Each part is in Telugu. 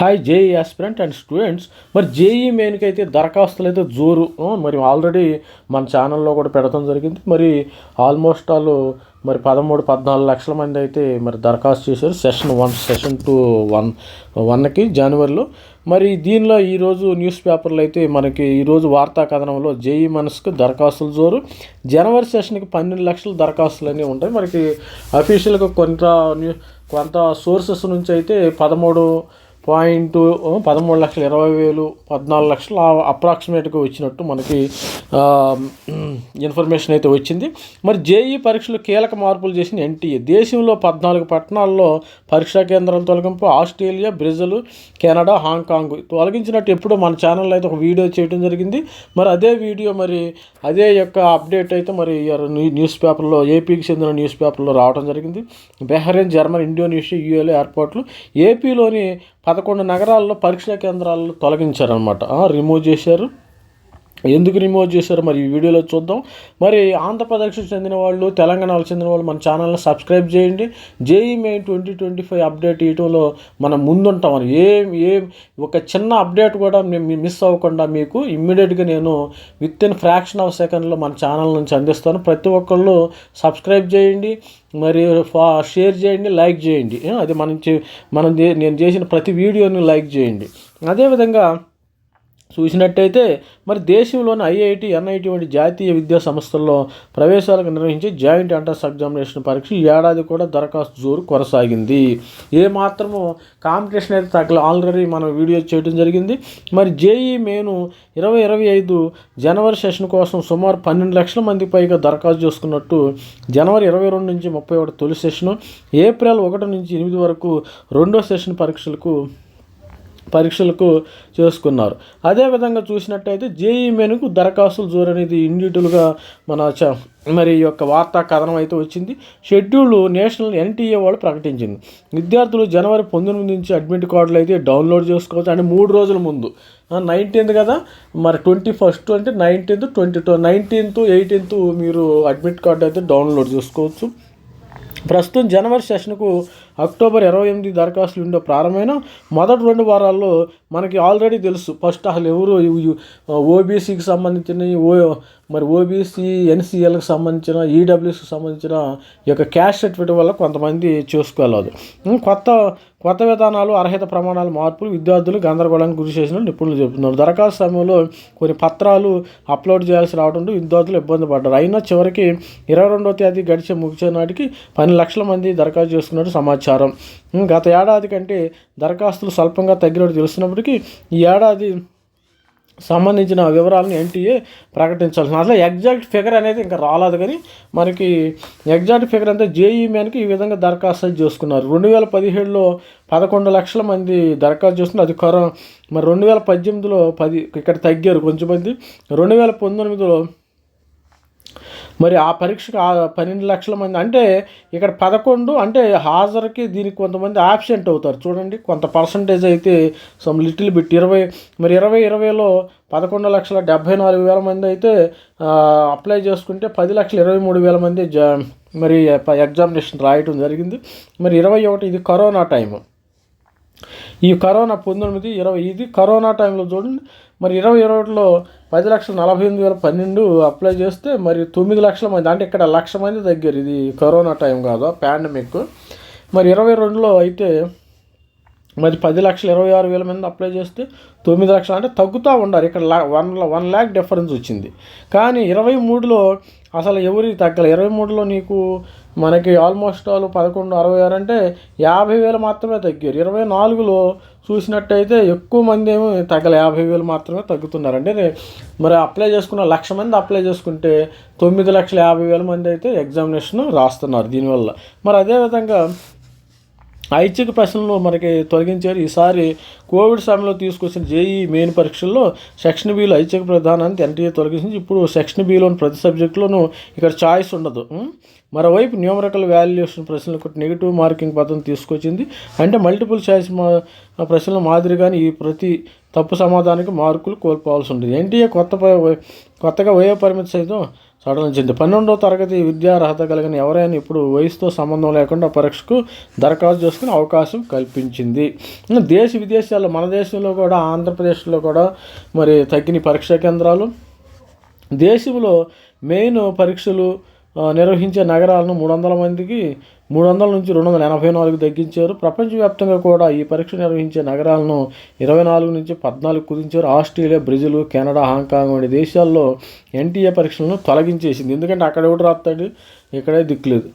Hi JEE aspirant and students మరి జేఈ మెయిన్కి అయితే దరఖాస్తులు అయితే జోరు. మరి ఆల్రెడీ మన ఛానల్లో కూడా పెడతాం జరిగింది. మరి ఆల్మోస్ట్ ఆల్ మరి పదమూడు పద్నాలుగు లక్షల మంది అయితే మరి దరఖాస్తు చేశారు. Session one session two one వన్కి జనవరిలో మరి దీనిలో ఈరోజు న్యూస్ పేపర్లో అయితే మనకి ఈరోజు వార్తా కథనంలో జేఈ మనస్కు దరఖాస్తులు జోరు. జనవరి సెషన్కి పన్నెండు లక్షల దరఖాస్తులు అనేవి ఉంటాయి. మనకి అఫీషియల్గా కొంత కొంత సోర్సెస్ నుంచి అయితే పదమూడు పాయింట్ పదమూడు లక్షల ఇరవై వేలు పద్నాలుగు లక్షల అప్రాక్సిమేట్గా వచ్చినట్టు మనకి ఇన్ఫర్మేషన్ అయితే వచ్చింది. మరి జేఈ పరీక్షలు కీలక మార్పులు చేసిన ఎన్టీఏ. దేశంలో పద్నాలుగు పట్టణాల్లో పరీక్షా కేంద్రాల తొలగింపు Australia Brazil Canada Hong Kong. తొలగించినట్టు ఎప్పుడో మన ఛానల్లో అయితే ఒక వీడియో చేయడం జరిగింది. మరి అదే వీడియో మరి అదే యొక్క అప్డేట్ అయితే మరి న్యూస్ పేపర్లో ఏపీకి చెందిన న్యూస్ పేపర్లో రావడం జరిగింది. బెహ్రెయిన్ జర్మన్ ఇండోనేషియా యూఏలో ఏర్పాట్లు. ఏపీలోని పదకొండు నగరాల్లో పరీక్షా కేంద్రాలను తొలగించారనమాట రిమూవ్ చేశారు. ఎందుకు రిమూవ్ చేశారు మరి ఈ వీడియోలో చూద్దాం. మరి ఆంధ్రప్రదేశ్కి చెందిన వాళ్ళు తెలంగాణకు చెందిన వాళ్ళు మన ఛానల్ని సబ్స్క్రైబ్ చేయండి. JEE main twenty twenty five update ఇవ్వడంలో మనం ముందుంటాం అని. ఏ ఏ ఒక చిన్న అప్డేట్ కూడా మేము మిస్ అవ్వకుండా మీకు ఇమ్మీడియట్గా నేను విత్ ఇన్ ఫ్రాక్షన్ ఆఫ్ సెకండ్లో మన ఛానల్ నుంచి అందిస్తాను. ప్రతి ఒక్కళ్ళు సబ్స్క్రైబ్ చేయండి. మరి ఫా షేర్ చేయండి లైక్ చేయండి. అది మనం చే- మనం నేను చేసిన ప్రతి వీడియోని లైక్ చేయండి. అదేవిధంగా చూసినట్టయితే మరి దేశంలోని ఐఐటి ఎన్ఐటి వంటి జాతీయ విద్యా సంస్థల్లో ప్రవేశాలకు నిర్వహించే జాయింట్ ఎంట్రన్స్ ఎగ్జామినేషన్ పరీక్ష ఈ ఏడాది కూడా దరఖాస్తు జోరు కొనసాగింది. ఏ మాత్రము కాంపిటీషన్ అయితే తగ్గల ఆల్రెడీ మనం వీడియో చేయడం జరిగింది. మరి జేఈ మేను ఇరవై ఇరవై ఐదు జనవరి సెషన్ కోసం సుమారు పన్నెండు లక్షల మంది పైగా దరఖాస్తు చేసుకున్నట్టు జనవరి ఇరవై రెండు నుంచి ముప్పై ఒకటి తొలి సెషను ఏప్రిల్ ఒకటి నుంచి ఎనిమిది వరకు రెండో సెషన్ పరీక్షలకు పరీక్షలకు చేసుకున్నారు. అదేవిధంగా చూసినట్టయితే జేఈ మెనుకు దరఖాస్తులు జోరు అనేది ఇండివిజువల్గా మన చ మరి ఈ యొక్క వార్తా కథనం అయితే వచ్చింది. షెడ్యూల్ నేషనల్ ఎన్టీఏ వాళ్ళు ప్రకటించింది. విద్యార్థులు జనవరి పంతొమ్మిది నుంచి అడ్మిట్ కార్డులు అయితే డౌన్లోడ్ చేసుకోవచ్చు. అంటే మూడు రోజుల ముందు. నైన్టీన్త్ కదా? మరి ట్వంటీ ఫస్ట్ అంటే nineteenth twenty two nineteenth eighteenth మీరు అడ్మిట్ కార్డు అయితే డౌన్లోడ్ చేసుకోవచ్చు. ప్రస్తుతం జనవరి సెషన్కు అక్టోబర్ ఇరవై ఎనిమిది దరఖాస్తులు ఉండే ప్రారంభమైన మొదటి రెండు వారాల్లో మనకి ఆల్రెడీ తెలుసు. ఫస్ట్ అసలు ఎవరు ఓబీసీకి సంబంధించిన ఓ మరి ఓబీసీ ఎన్సీఎల్కి సంబంధించిన ఈడబ్ల్యూస్కి సంబంధించిన ఈ యొక్క క్యాష్ సర్టిఫికేట్ వల్ల కొంతమంది చేసుకోలేదు. కొత్త కొత్త విధానాలు అర్హత ప్రమాణాలు మార్పులు విద్యార్థులు గందరగోళానికి గురి చేసిన నిపుణులు చెబుతున్నారు. దరఖాస్తు సమయంలో కొన్ని పత్రాలు అప్లోడ్ చేయాల్సి రావడంతో విద్యార్థులు ఇబ్బంది పడ్డారు. అయినా చివరికి ఇరవై రెండవ తేదీ గడిచే ముగిసే నాటికి పన్నెండు లక్షల మంది దరఖాస్తు చేసుకున్నట్టు సమాచారం సమాచారం. గత ఏడాది కంటే దరఖాస్తులు స్వల్పంగా తగ్గినట్టు తెలుస్తున్నప్పటికీ ఈ ఏడాది సంబంధించిన వివరాలను ఎన్టీఏ ప్రకటించాల్సిన అసలు ఎగ్జాక్ట్ ఫిగర్ అనేది ఇంకా రాలేదు కానీ మనకి ఎగ్జాక్ట్ ఫిగర్ అంతా జేఈ మ్యాన్కి ఈ విధంగా దరఖాస్తు చేసుకున్నారు. రెండు వేల పదిహేడులో పదకొండు లక్షల మంది దరఖాస్తు చేస్తున్నారు అది కరోనా మరి రెండు వేల పద్దెనిమిదిలో పది ఇక్కడ తగ్గారు కొంచెం మంది. రెండు వేల పంతొమ్మిదిలో మరి ఆ పరీక్షకు ఆ పన్నెండు లక్షల మంది అంటే ఇక్కడ పదకొండు అంటే హాజరుకి దీనికి కొంతమంది ఆబ్సెంట్ అవుతారు. చూడండి కొంత పర్సంటేజ్ అయితే సమ్ లిటిల్ బిట్ ఇరవై మరి ఇరవై ఇరవైలో పదకొండు లక్షల డెబ్భై నాలుగు వేల మంది అయితే అప్లై చేసుకుంటే పది లక్షల ఇరవై మూడు వేల మంది జా మరి ఎగ్జామినేషన్ రాయటం జరిగింది. మరి ఇరవై ఒకటి ఇది కరోనా టైము ఈ కరోనా పంతొమ్మిది ఇరవై ఇది కరోనా టైంలో చూడండి మరి ఇరవై ఇరవైలో పది లక్షల నలభై ఎనిమిది వేల పన్నెండు అప్లై చేస్తే మరి తొమ్మిది లక్షల మంది అంటే ఇక్కడ లక్ష మంది దగ్గర ఇది కరోనా టైం కాదు పాండమిక్. మరి ఇరవై రెండులో అయితే మరి పది లక్షల ఇరవై ఆరు వేల మంది అప్లై చేస్తే తొమ్మిది లక్షలు అంటే తగ్గుతూ ఉండాలి ఇక్కడ లా వన్ వన్ ల్యాక్ డిఫరెన్స్ వచ్చింది. కానీ ఇరవై మూడులో అసలు ఎవరికి తగ్గలే. ఇరవై మూడులో నీకు మనకి ఆల్మోస్ట్ ఆల్ పదకొండు అరవై ఆరు అంటే యాభై వేలు మాత్రమే తగ్గారు. ఇరవై నాలుగులో చూసినట్టయితే ఎక్కువ మంది ఏమో తగ్గలే. యాభై వేలు మాత్రమే తగ్గుతున్నారు అంటే మరి అప్లై చేసుకున్న లక్ష మంది అప్లై చేసుకుంటే తొమ్మిది లక్షల యాభై వేల మంది అయితే ఎగ్జామినేషన్ రాస్తున్నారు దీనివల్ల. మరి అదేవిధంగా ఐచ్ఛిక ప్రశ్నలు మనకి తొలగించారు. ఈసారి కోవిడ్ సమయంలో తీసుకొచ్చిన జేఈ మెయిన్ పరీక్షల్లో సెక్షన్ బిలో ఐచ్ఛిక ప్రధానాన్ని ఎన్టీఏ తొలగించింది. ఇప్పుడు సెక్షన్ బిలోని ప్రతి సబ్జెక్టులోనూ ఇక్కడ చాయిస్ ఉండదు. మరోవైపు న్యూమరికల్ వాల్యుయేషన్ ప్రశ్నలకు నెగిటివ్ మార్కింగ్ పద్ధతిని తీసుకొచ్చింది. అంటే మల్టిపుల్ చాయిస్ మా ప్రశ్నల మాదిరిగానే ఈ ప్రతి తప్పు సమాధానానికి మార్కులు కోల్పోవాల్సి ఉంటుంది. ఎన్టీఏ కొత్త కొత్తగా వయో పరిమితి సైతం సడలించింది పన్నెండవ తరగతి విద్యార్హత కలిగిన ఎవరైనా ఇప్పుడు వయసుతో సంబంధం లేకుండా పరీక్షకు దరఖాస్తు చేసుకునే అవకాశం కల్పించింది. దేశ విదేశాల్లో మన దేశంలో కూడా ఆంధ్రప్రదేశ్లో కూడా మరి తగ్గిన పరీక్షా కేంద్రాలు. దేశంలో మెయిన్ పరీక్షలు నిర్వహించే నగరాలను మూడు వందల మందికి మూడు వందల నుంచి రెండు వందల ఎనభై నాలుగు తగ్గించారు. ప్రపంచవ్యాప్తంగా కూడా ఈ పరీక్ష నిర్వహించే నగరాలను ఇరవై నాలుగు నుంచి పద్నాలుగు కుదించారు. Australia Brazil Canada Hong Kong వంటి దేశాల్లో ఎన్టీఏ పరీక్షలను తొలగించేసింది. ఎందుకంటే అక్కడ ఎవడు రాస్తాడు? ఇక్కడే దిక్కులేదు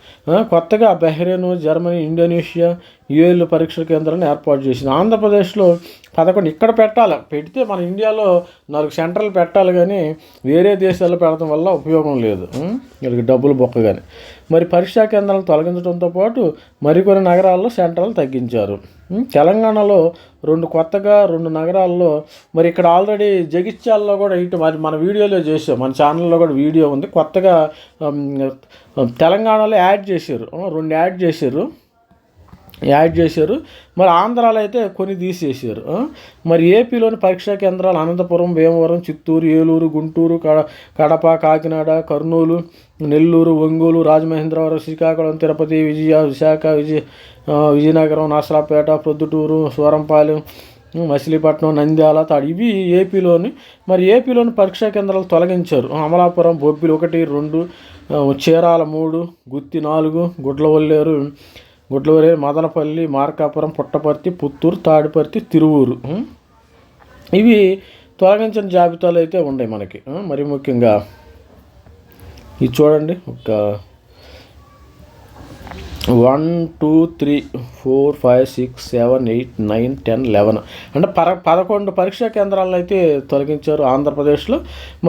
కొత్తగా బహ్రెయిన్ జర్మనీ ఇండోనేషియా యుఏలు పరీక్షల కేంద్రాన్ని ఏర్పాటు చేసింది. ఆంధ్రప్రదేశ్లో పదకొండు ఇక్కడ పెట్టాలి. పెడితే మన ఇండియాలో నాలుగు సెంటర్లు పెట్టాలి కానీ వేరే దేశాల్లో పెడటం వల్ల ఉపయోగం లేదు. వీళ్ళకి డబ్బులు బొక్క కానీ మరి పరీక్షా కేంద్రాలను తొలగించడంతో పాటు మరికొన్ని నగరాల్లో సెంటర్లు తగ్గించారు. తెలంగాణలో రెండు కొత్తగా రెండు నగరాల్లో మరి ఇక్కడ ఆల్రెడీ జగిత్యాలలో కూడా ఇటు మరి మన వీడియోలో చేసాం మన ఛానల్లో కూడా వీడియో ఉంది. కొత్తగా తెలంగాణలో యాడ్ చేశారు. రెండు యాడ్ చేశారు. యాడ్ చేశారు. మరి ఆంధ్రాలో అయితే కొన్ని తీసేసారు మరి ఏపీలోని పరీక్షా కేంద్రాలు అనంతపురం భీమవరం చిత్తూరు ఏలూరు గుంటూరు కడ కడప కాకినాడ కర్నూలు నెల్లూరు ఒంగోలు రాజమహేంద్రవరం శ్రీకాకుళం తిరుపతి విజయ విశాఖ విజయ విజయనగరం నాసరాపేట ప్రొద్దుటూరు సూరంపాలెం మచిలీపట్నం నంద్యాల తాడు ఇవి ఏపీలోని మరి ఏపీలోని పరీక్షా కేంద్రాలు తొలగించారు. అమలాపురం బొబ్బిలి ఒకటి రెండు చీరాల మూడు గుత్తి నాలుగు గుడ్లవల్లేరు గుడ్లవరే మదనపల్లి మార్కాపురం పుట్టపర్తి పుత్తూరు తాడిపర్తి తిరువూరు. ఇవి తొలగించిన జాబితాలు అయితే ఉన్నాయి మనకి మరి ముఖ్యంగా ఇది చూడండి ఒక one two three four five six seven eight nine ten eleven. అంటే పర పదకొండు పరీక్షా కేంద్రాలను అయితే తొలగించారు ఆంధ్రప్రదేశ్లో.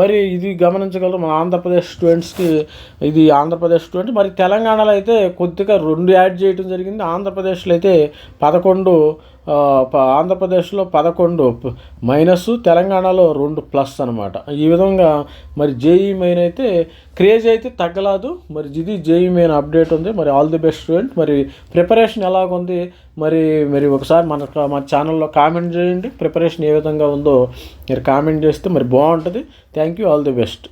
మరి ఇది గమనించగలరు మన ఆంధ్రప్రదేశ్ స్టూడెంట్స్కి ఇది ఆంధ్రప్రదేశ్ స్టూడెంట్ మరి తెలంగాణలో అయితే కొద్దిగా రెండు యాడ్ చేయడం జరిగింది. ఆంధ్రప్రదేశ్లో అయితే పదకొండు ఆంధ్రప్రదేశ్లో పదకొండు మైనస్ తెలంగాణలో రెండు ప్లస్ అనమాట ఈ విధంగా మరి జేఈ మెయిన్ అయితే క్రేజ్ అయితే తగ్గలేదు. మరి ఇది జేఈ మెయిన్ అప్డేట్ ఉంది. మరి ఆల్ ది బెస్ట్ స్టూడెంట్. మరి ప్రిపరేషన్ ఎలాగుంది? మరి మరి ఒకసారి మన మన ఛానల్లో కామెంట్ చేయండి. ప్రిపరేషన్ ఏ విధంగా ఉందో మీరు కామెంట్ చేస్తే మరి బాగుంటుంది. Thank you all the best